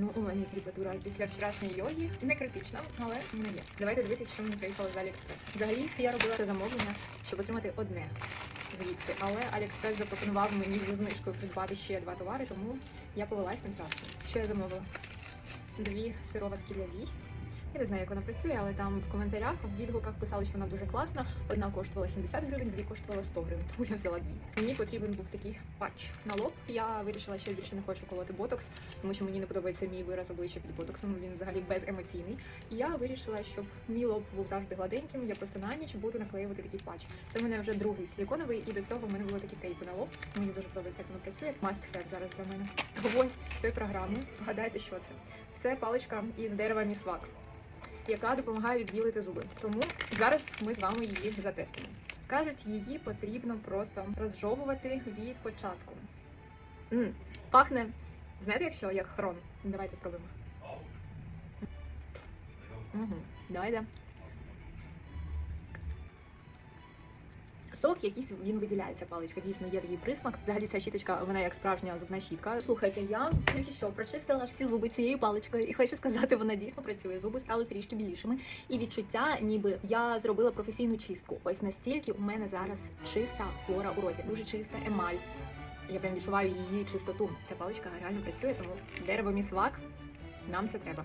Ну, у мене кріпатура після вчорашньої йоги не критична, але не є. Давайте дивитися, що мені приїхало з Аліекспрес. Взагалі я робила це замовлення, щоб отримати одне звідси. Але Аліекспрес запропонував мені зі знижкою придбати ще два товари, тому я повелась на трасу. Що я замовила? Дві сироватки для вій. Я не знаю, як вона працює, але там в коментарях, в відгуках писали, що вона дуже класна. Одна коштувала 70 гривень, дві коштувала 100 гривень, тому я взяла дві. Мені потрібен був такий патч на лоб. Я вирішила, що я більше не хочу колоти ботокс, тому що мені не подобається мій вираз обличчя під ботоксом. Він взагалі беземоційний. І я вирішила, щоб мій лоб був завжди гладеньким. Я просто на ніч буду наклеювати такий патч. Це в мене вже другий силіконовий, і до цього в мене були такі тейпи на лоб. Мені дуже подобається, як воно працює. Have зараз для мене. Гвоздь цієї програми. Вгадайте, що це? Це паличка із дерева місвак яка допомагає відбілити зуби. Тому зараз ми з вами її затестимо. Кажуть, її потрібно просто розжовувати від початку. м пахне, знаєте, якщо як хрон. Давайте спробуємо. Угу. Давайте. Сок якийсь він виділяється паличка. Дійсно є такий присмак. Взагалі ця щіточка, вона як справжня зубна щітка. Слухайте, я тільки що прочистила всі зуби цією паличкою, і хочу сказати, вона дійсно працює. Зуби стали трішки білішими, і відчуття, ніби я зробила професійну чистку. Ось настільки у мене зараз чиста флора у роті, дуже чиста емаль. Я прям відчуваю її чистоту. Ця паличка реально працює, тому дерево місвак нам це треба.